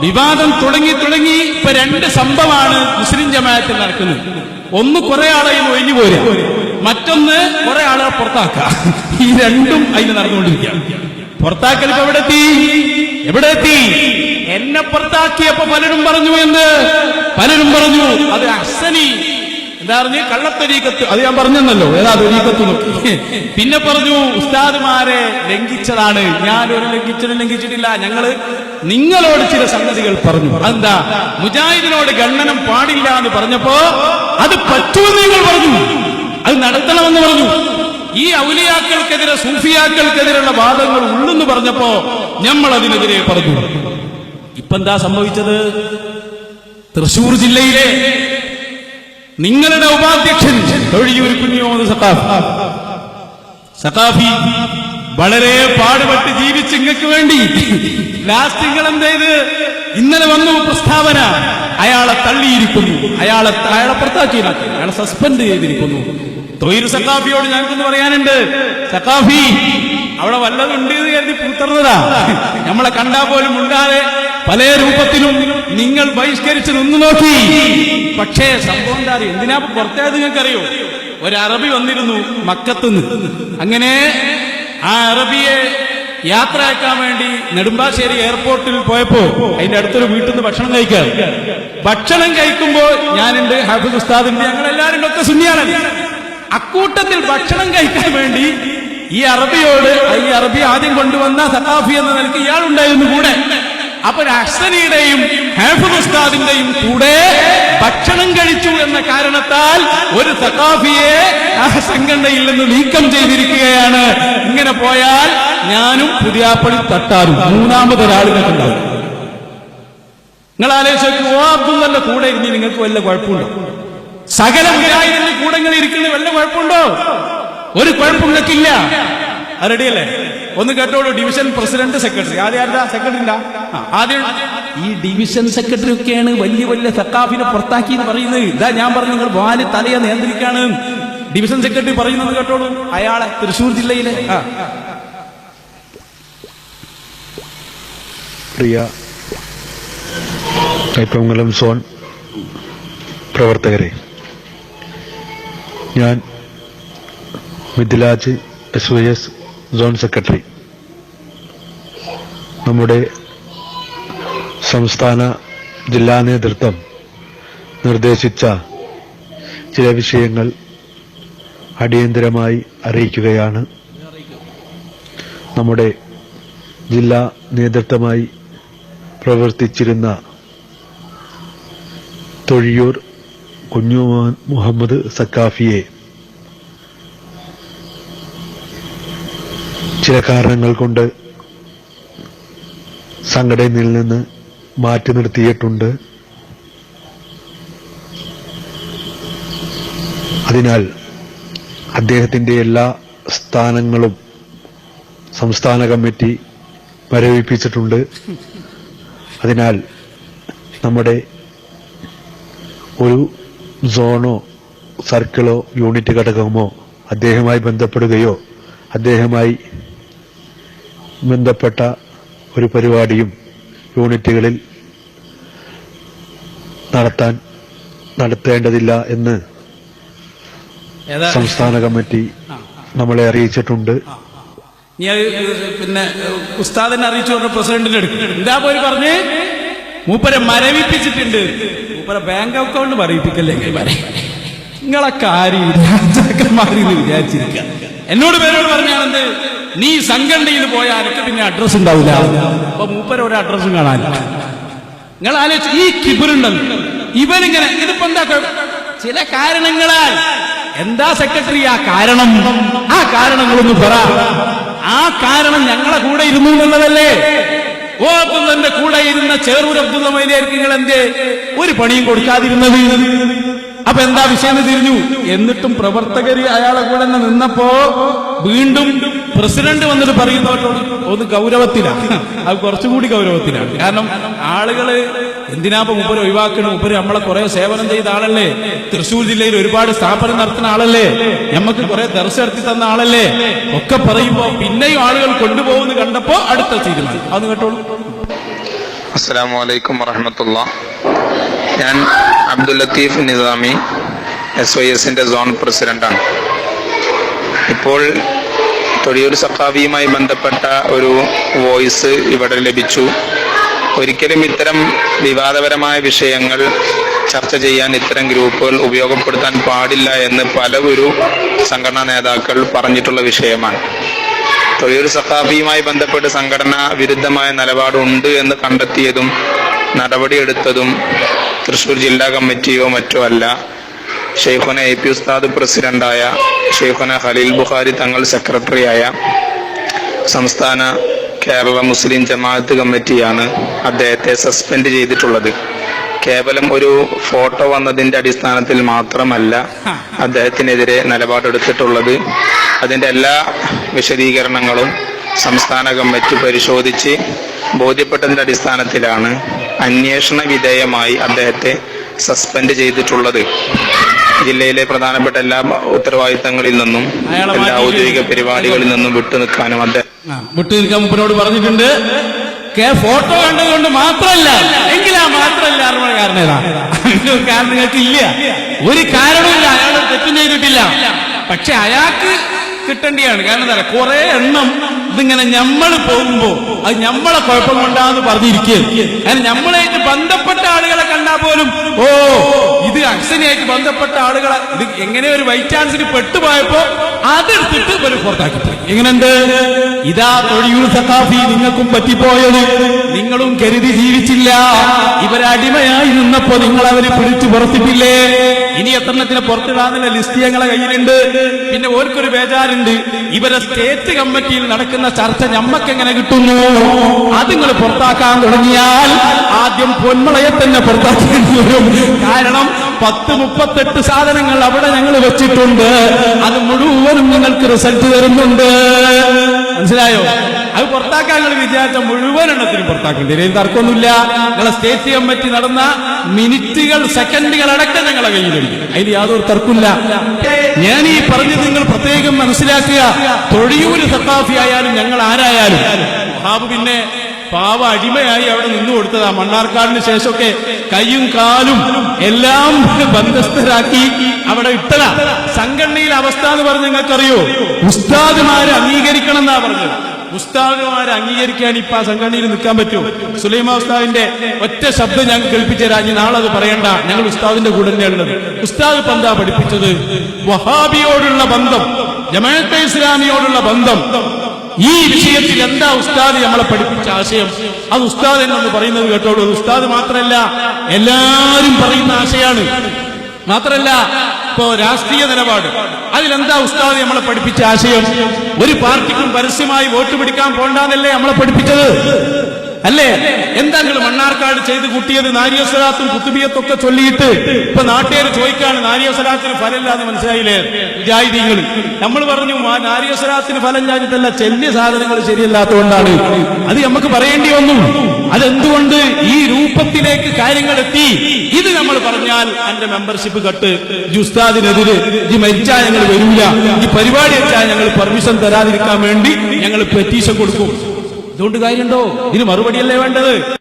വിവാദം തുടങ്ങി തുടങ്ങി ഇപ്പൊ രണ്ട് സംഭവമാണ് മുസ്ലിം ജമാഅത്തിൽ നടക്കുന്നത്. ഒന്ന് കുറെ ആളെ ഒഴിഞ്ഞു പോരുക മറ്റൊന്ന് കുറെ ആളുകളെ പുറത്താക്കുക. ഈ രണ്ടും അതിന് നടന്നുകൊണ്ടിരിക്കുക. പുറത്താക്കൽ ഇപ്പൊ എവിടെ എത്തി എവിടെ എത്തി എന്നെ പുറത്താക്കിയപ്പോ പലരും പറഞ്ഞു എന്ന് പലരും പറഞ്ഞു അത് അഹ്സനി എന്താ കള്ളത്തൊരീക്കത്ത്. അത് ഞാൻ പറഞ്ഞെന്നല്ലോ. ഏതാ തൊരീക്കത്ത് പിന്നെ പറഞ്ഞു ഉസ്താദുമാരെ ലംഘിച്ചതാണ്. ഞാൻ ഒരു ലംഘിച്ചിട്ടും ലംഘിച്ചിട്ടില്ല. ഞങ്ങൾ നിങ്ങളോട് ചില സംഗതികൾ പറഞ്ഞു. അതെന്താ? മുജാഹിദിനോട് ഗണ്ണനം പാടില്ല എന്ന് പറഞ്ഞപ്പോ അത് പറ്റുമെന്ന് നിങ്ങൾ പറഞ്ഞു. അത് നടത്തണമെന്ന് പറഞ്ഞു. ഈ ഔലിയാക്കൾക്കെതിരെ സൂഫിയാക്കൾക്കെതിരെയുള്ള വാദങ്ങൾ ഉള്ളെന്ന് പറഞ്ഞപ്പോ നമ്മൾ അതിനെതിരെ പറഞ്ഞു. ഇപ്പൊ എന്താ സംഭവിച്ചത്? തൃശൂർ ജില്ലയിലെ നിങ്ങളുടെ ഉപാധ്യക്ഷൻ. തൊഴിയൂർ കുഞ്ഞുമോന്ന് സഖാഫ്. സഖാഫി വളരെ പാടുപെട്ട് ജീവിച്ച് ഇങ്ങക്ക് വേണ്ടി ലാസ്റ്റ് നിങ്ങൾ എന്ത് ചെയ്ത്? ഇന്നലെ വന്നു പ്രസ്താവന. അയാളെ തള്ളിയിരിക്കുന്നു. അയാളെ അയാളെ പുറത്താക്കിയില്ല. അയാളെ സസ്പെൻഡ് ചെയ്തിരിക്കുന്നു. തൊഴിൽ സഖാഫിയോട് ഞങ്ങൾക്കൊന്ന് പറയാനുണ്ട്. സക്കാഫി അവിടെ വല്ലതുണ്ട് എന്ന് കരുതി പൂത്തറുന്നതാ നമ്മളെ കണ്ടാ പോലും ഉണ്ടാതെ പല രൂപത്തിലും നിങ്ങൾ ബഹിഷ്കരിച്ച് നിന്നു നോക്കി. പക്ഷേ സംഭവം എന്താ എന്തിനാ പുറത്തേത് നിങ്ങൾക്കറിയോ? ഒരു അറബി വന്നിരുന്നു മക്കത്തുനിന്ന്. അങ്ങനെ ആ അറബിയെ യാത്രയാക്കാൻ വേണ്ടി നെടുമ്പാശ്ശേരി എയർപോർട്ടിൽ പോയപ്പോ അതിന്റെ അടുത്തൊരു വീട്ടിൽ നിന്ന് ഭക്ഷണം കഴിക്കാറ്. ഭക്ഷണം കഴിക്കുമ്പോൾ ഞാനുണ്ട് ഹാഫിദ് ഉസ്താദിന്റെ ഞങ്ങൾ എല്ലാവരും ഒക്കെ സുന്നിയാണ്. അക്കൂട്ടത്തിൽ ഭക്ഷണം കഴിക്കാൻ വേണ്ടി ഈ അറബിയോട് ഈ അറബി ആദ്യം കൊണ്ടുവന്ന സഖാഫി എന്ന നിലയ്ക്ക് ഇയാൾ ഉണ്ടായിരുന്നു കൂടെ. അപ്പൊ അഹ്സനിയുടെയും ഹാഫിദ് ഉസ്താദിന്റെയും കൂടെ ഭക്ഷണം കഴിച്ചു എന്ന കാരണത്താൽ ഒരു സഖാഫിയെ ആ സംഘടനയിൽ നിന്ന് നീക്കം ചെയ്തിരിക്കുകയാണ്. ഇങ്ങനെ പോയാൽ ഞാനും പുതിയാപ്പള്ളി തട്ടാറും മൂന്നാമതൊരാളിനുണ്ടാവും നിങ്ങൾ ആലോചിച്ചു ഓ അബ്ദുള്ള കൂടെ ഇരുന്ന് നിങ്ങൾക്ക് വല്ല കുഴപ്പമുണ്ടോ? സകല മുജാഹിദിന്റെ കൂടെ ഇങ്ങനെ ഇരിക്കുന്ന വല്ല കുഴപ്പമുണ്ടോ? ഒരു കുഴപ്പം നിനക്കില്ല റെഡിയല്ലേ ഒന്ന് കേട്ടോളൂ ഡിവിഷൻ പ്രസിഡന്റ് സെക്രട്ടറി ആദ്യം ആരുടെ? സെക്രട്ടറി ആദ്യം ഈ ഡിവിഷൻ സെക്രട്ടറി ഒക്കെയാണ് വലിയ വലിയ സക്കാഫിനെ പുറത്താക്കി എന്ന് പറയുന്നത്. ഇതാ ഞാൻ പറഞ്ഞു നിങ്ങൾ വാൽ തലയെ നിയന്ത്രിക്കാണ്. ഡിവിഷൻ സെക്രട്ടറി പറയുന്നത് കേട്ടോളൂ. അയാളെ തൃശൂർ ജില്ലയിലെ പ്രിയ കൈപ്പമംഗലം സോൺ പ്രവർത്തകരെ ഞാൻ Mithilaj S Y S zone secretary നമ്മുടെ സംസ്ഥാന ജില്ലാ നേതൃത്വം നിർദ്ദേശിച്ച ചില വിഷയങ്ങൾ അടിയന്തരമായി അറിയിക്കുകയാണ്. നമ്മുടെ ജില്ലാ നേതൃത്വമായി പ്രവർത്തിച്ചിരുന്ന തൊഴിയൂർ കുഞ്ഞു മുഹമ്മദ് സക്കാഫിയെ ചില കാരണങ്ങൾ കൊണ്ട് സംഘടനയിൽ നിന്ന് മാറ്റി നിർത്തിയിട്ടുണ്ട്. അതിനാൽ അദ്ദേഹത്തിന്റെ എല്ലാ സ്ഥാനങ്ങളും സംസ്ഥാന കമ്മിറ്റി മരവിപ്പിച്ചിട്ടുണ്ട് അതിനാൽ നമ്മുടെ ഒരു സോണോ സർക്കിളോ യൂണിറ്റ് ഘടകമോ അദ്ദേഹമായി ബന്ധപ്പെടുകയോ അദ്ദേഹമായി ബന്ധപ്പെട്ട ഒരു പരിപാടിയും യൂണിറ്റുകളിൽ നടത്താൻ നടത്തേണ്ടതില്ല എന്ന് സംസ്ഥാന കമ്മിറ്റി നമ്മളെ അറിയിച്ചിട്ടുണ്ട്. പിന്നെ ഉസ്താദിനെ അറിയിച്ചു പറഞ്ഞ പ്രസിഡന്റിന്റെ അടുത്ത് എന്താ പോയി പറഞ്ഞ്? മൂപ്പരെ മരവിപ്പിച്ചിട്ടുണ്ട്. മൂപ്പരെ ബാങ്ക് അക്കൗണ്ട് പറയിപ്പിക്കല്ലേ? നിങ്ങളെ കാര്യം രാജാക്കന്മാരി എന്ന് വിചാരിച്ചിരിക്കുക. എന്നോട് പേരോട് പറഞ്ഞാണെന്ത് നീ സംഘടനയിൽ പോയാൽ എനിക്ക് പിന്നെ അഡ്രസ് ഉണ്ടാവില്ല. അപ്പൊ മൂപ്പര ഒരു അഡ്രസ്സും കാണാനില്ല നിങ്ങൾ ആലോചിച്ച് ഈ കിബിറുണ്ടല്ലോ ഇവനിങ്ങനെ ഇതിപ്പോ എന്താ ചില കാരണങ്ങളാൽ. എന്താ സെക്രട്ടറി ആ കാരണം? ആ കാരണങ്ങളൊന്ന് പറ. ആ കാരണം ഞങ്ങളെ കൂടെ ഇരുന്നു എന്നുള്ളതല്ലേ? ഓ അബ്ദുള്ളന്റെ കൂടെ ഇരുന്ന ചേറൂർ അബ്ദുള്ള നിങ്ങൾ എന്തേ ഒരു പണിയും കൊടുക്കാതിരുന്നത്. അപ്പൊ എന്താ വിഷയം തിരിഞ്ഞു. എന്നിട്ടും പ്രവർത്തകര് അയാളെ കൂടെ നിന്നപ്പോ വീണ്ടും പ്രസിഡന്റ് വന്നിട്ട് പറയുന്നവരോട് ഒന്ന് ഗൗരവത്തിലാണ് അത് കുറച്ചുകൂടി ഗൗരവത്തിലാണ്. കാരണം ആളുകൾ എന്തിനാപ്പ മുപ്പര് ഒഴിവാക്കണം? മുപ്പര് നമ്മളെ കുറെ സേവനം ചെയ്ത ആളല്ലേ? തൃശ്ശൂർ ജില്ലയിൽ ഒരുപാട് സ്ഥാപനം നടത്തുന്ന ആളല്ലേ? നമുക്ക് കുറെ ദർശനത്തി തന്ന ആളല്ലേ? ഒക്കെ പറയുമ്പോ പിന്നെയും ആളുകൾ കൊണ്ടുപോകുന്നു കണ്ടപ്പോ അടുത്ത തീരുമാനം. അത് കേട്ടോളൂ. അസ്സാം വലൈക്കും വറഹമത്തുള്ള. ഞാൻ അബ്ദുൽ ലത്തീഫ് നിസാമി എസ് വൈ എസിന്റെ സോൺ പ്രസിഡന്റാണ് ഇപ്പോൾ തൊഴിയൂർ സഖാവിയുമായി ബന്ധപ്പെട്ട ഒരു വോയിസ് ഇവിടെ ലഭിച്ചു. ഒരിക്കലും ഇത്തരം വിവാദപരമായ വിഷയങ്ങൾ ചർച്ച ചെയ്യാൻ ഇത്തരം ഗ്രൂപ്പുകൾ ഉപയോഗപ്പെടുത്താൻ പാടില്ല എന്ന് പല ഒരു സംഘടനാ നേതാക്കൾ പറഞ്ഞിട്ടുള്ള വിഷയമാണ്. തൊഴിൽ സഖാഫിയുമായി ബന്ധപ്പെട്ട് സംഘടന വിരുദ്ധമായ നിലപാടുണ്ട് എന്ന് കണ്ടെത്തിയതും നടപടിയെടുത്തതും തൃശൂർ ജില്ലാ കമ്മിറ്റിയോ മറ്റോ അല്ല. ഷെയ്ഖുന എ പി ഉസ്താദ് പ്രസിഡന്റായ ഷെയ്ഖുന ഖലീൽ ബുഖാരി തങ്ങൾ സെക്രട്ടറിയായ സംസ്ഥാന കേരള മുസ്ലിം ജമാഅത്ത് കമ്മിറ്റിയാണ് അദ്ദേഹത്തെ സസ്പെൻഡ് ചെയ്തിട്ടുള്ളത്. കേവലം ഒരു ഫോട്ടോ വന്നതിന്റെ അടിസ്ഥാനത്തിൽ മാത്രമല്ല അദ്ദേഹത്തിനെതിരെ നിലപാടെടുത്തിട്ടുള്ളത്. അതിന്റെ എല്ലാ വിശദീകരണങ്ങളും സംസ്ഥാന കമ്മിറ്റി പരിശോധിച്ച് ബോധ്യപ്പെട്ടതിന്റെ അടിസ്ഥാനത്തിലാണ് അന്വേഷണ വിധേയമായി അദ്ദേഹത്തെ സസ്പെൻഡ് ചെയ്തിട്ടുള്ളത്. ജില്ലയിലെ പ്രധാനപ്പെട്ട എല്ലാ ഉത്തരവാദിത്തങ്ങളിൽ നിന്നും എല്ലാ ഔദ്യോഗിക പരിപാടികളിൽ നിന്നും വിട്ടുനിൽക്കാനും അദ്ദേഹം വിട്ടുനിൽക്കാൻ വിട്ടു നിൽക്കാൻ മുപ്പിനോട് പറഞ്ഞിട്ടുണ്ട്. കെ ഫോട്ടോ കണ്ടതുകൊണ്ട് മാത്രമല്ല എങ്കിലാ മാത്രമല്ല അറിവുള്ള കാരണം ഏതാ ഒരു കാരണം നിങ്ങൾക്ക് ഇല്ല. ഒരു കാരണവുമില്ല അയാൾ തെറ്റും ചെയ്തിട്ടില്ല. പക്ഷെ അയാൾക്ക് കിട്ടേണ്ടിയാണ്. കാരണം എന്താ കുറെ എണ്ണം ഇതിങ്ങനെ നമ്മൾ പോകുമ്പോ അത് നമ്മളെ കുഴപ്പം കൊണ്ടാന്ന് പറഞ്ഞിരിക്കുക കാരണം നമ്മളായിട്ട് ബന്ധപ്പെട്ട ആളുകളെ കണ്ടാൽ പോലും ഓ ഇത് ബന്ധപ്പെട്ട ആളുകളെ ഇത് എങ്ങനെ ഒരു ബൈ ചാൻസിന് പെട്ടുപോയപ്പോ അതെടുത്തിട്ട് ഇവർ പുറത്താക്കി പോയി. എങ്ങനെയുണ്ട്? ഇതാ തൊഴിയൂർ സഖാഫി നിങ്ങൾക്കും പറ്റിപ്പോയത്. നിങ്ങളും കരുതി ജീവിച്ചില്ല. ഇവരടിമയായി നിന്നപ്പോ നിങ്ങൾ അവരെ പിടിച്ചു പുറത്തിട്ടില്ലേ? ഇനി എത്രണ്ണത്തിന് പുറത്തിടാന്നുള്ള ലിസ്റ്റ് ഞങ്ങളെ കയ്യിലുണ്ട്. പിന്നെ ഓർക്കൊരു ബേജാറുണ്ട്. ഇവരെ സ്റ്റേറ്റ് കമ്മിറ്റിയിൽ നടക്കുന്ന ചർച്ച ഞമ്മക്ക് എങ്ങനെ കിട്ടുന്നു? അത് നിങ്ങൾ പുറത്താക്കാൻ തുടങ്ങിയാൽ ആദ്യം പൊന്മളയെ തന്നെ പുറത്താക്കേണ്ടി വരും. കാരണം പത്ത് മുപ്പത്തെട്ട് സാധനങ്ങൾ അവിടെ ഞങ്ങൾ വെച്ചിട്ടുണ്ട്. അത് മുഴുവനും നിങ്ങൾക്ക് റിസൾട്ട് തരുന്നുണ്ട്. മനസ്സിലായോ? അത് പുറത്താക്കാൻ നിങ്ങൾ വിചാരിച്ച മുഴുവൻ എണ്ണത്തിനും പുറത്താക്കേണ്ടി വരും. തർക്കമൊന്നുമില്ല. നിങ്ങളെ സ്റ്റേറ്റ് കമ്മിറ്റി നടന്ന മിനിറ്റുകൾ സെക്കൻഡുകൾ അടക്കം ഞങ്ങളെ കയ്യിലുണ്ട്. അതിന് യാതൊരു തർക്കമില്ല ഞാൻ ഈ പറഞ്ഞത് നിങ്ങൾ പ്രത്യേകം മനസ്സിലാക്കുക. തൊഴിയൂര് സത്താഫി ആയാലും ഞങ്ങൾ ആരായാലും. പിന്നെ പാവ അടിമയായി അവിടെ നിന്നു കൊടുത്തതാ. മണ്ണാർക്കാടിന് ശേഷമൊക്കെ കൈയും കാലും എല്ലാം ബന്ധസ്ഥരാക്കി അവിടെ ഇട്ടതാ. സംഘടനയിലെ അവസ്ഥ എന്ന് പറഞ്ഞ് നിങ്ങൾക്കറിയോ? ഉസ്താദുമാരെ അംഗീകരിക്കണം എന്നാ പറഞ്ഞത്. ഉസ്താദുമാരെ അംഗീകരിക്കാൻ ഇപ്പൊ ആ സംഘടനയിൽ നിൽക്കാൻ പറ്റുമോ? സുലൈമ ഉസ്താദിന്റെ ഒറ്റ ശബ്ദം ഞങ്ങൾ കേൾപ്പിച്ചു തരാം. നാളെ അത് പറയണ്ട. ഞങ്ങൾ ഉസ്താദിന്റെ കൂടെ തന്നെയാണ് ഉസ്താദ് പന്താ പഠിപ്പിച്ചത്? വഹാബിയോടുള്ള ബന്ധം ജമാഅത്തെ ഇസ്ലാമിയോടുള്ള ബന്ധം ഈ വിഷയത്തിൽ എന്താ ഉസ്താദ് നമ്മളെ പഠിപ്പിച്ച ആശയം? അത് ഉസ്താദ് എന്നൊന്ന് പറയുന്നത് കേട്ടോളൂ. ഉസ്താദ് മാത്രമല്ല എല്ലാരും പറയുന്ന ആശയാണ്. മാത്രല്ല ഇപ്പോ രാഷ്ട്രീയ നിലപാട്. അതിലെന്താ ഉസ്താദ് നമ്മളെ പഠിപ്പിച്ച ആശയം? ഒരു പാർട്ടിക്കും പരസ്യമായി വോട്ട് പിടിക്കാൻ പോണ്ടെന്നല്ലേ നമ്മളെ പഠിപ്പിച്ചത്? അല്ലേ? എന്താ നിങ്ങൾ മണ്ണാർക്കാട് ചെയ്ത് കൂട്ടിയത്? നാരിയസ്വലാത്തും കുത്തുബിയത്തൊക്കെ ചൊല്ലിയിട്ട് ഇപ്പൊ നാട്ടുകാർ ചോദിക്കാണ് നാരിയസ്വലാത്തിന് ഫലമില്ലാന്ന് മനസ്സിലായില്ലേ? വിജാഹിദീങ്ങൾ നമ്മൾ പറഞ്ഞു ആ നാരിയസ്വലാത്തിന് ഫലം ചാഞ്ഞിട്ടല്ല ചെല്ലിയ സാധനങ്ങൾ ശരിയല്ലാത്തതുകൊണ്ടാണ്. അത് നമുക്ക് പറയേണ്ടി വന്നു. അതെന്തുകൊണ്ട് ഈ രൂപത്തിലേക്ക് കാര്യങ്ങൾ എത്തി ഇത് നമ്മൾ പറഞ്ഞാൽ എന്റെ മെമ്പർഷിപ്പ് കട്ട് ജുസ്താദിനെതിരെ ഈ മരിച്ചാൽ ഞങ്ങൾ വരില്ല ഈ പരിപാടി വെച്ചാൽ ഞങ്ങൾ പെർമിഷൻ തരാതിരിക്കാൻ വേണ്ടി ഞങ്ങൾ പെറ്റീഷൻ കൊടുക്കും. ഇതുകൊണ്ട് കാര്യമുണ്ടോ? ഇതിന് മറുപടിയല്ലേ വേണ്ടത്?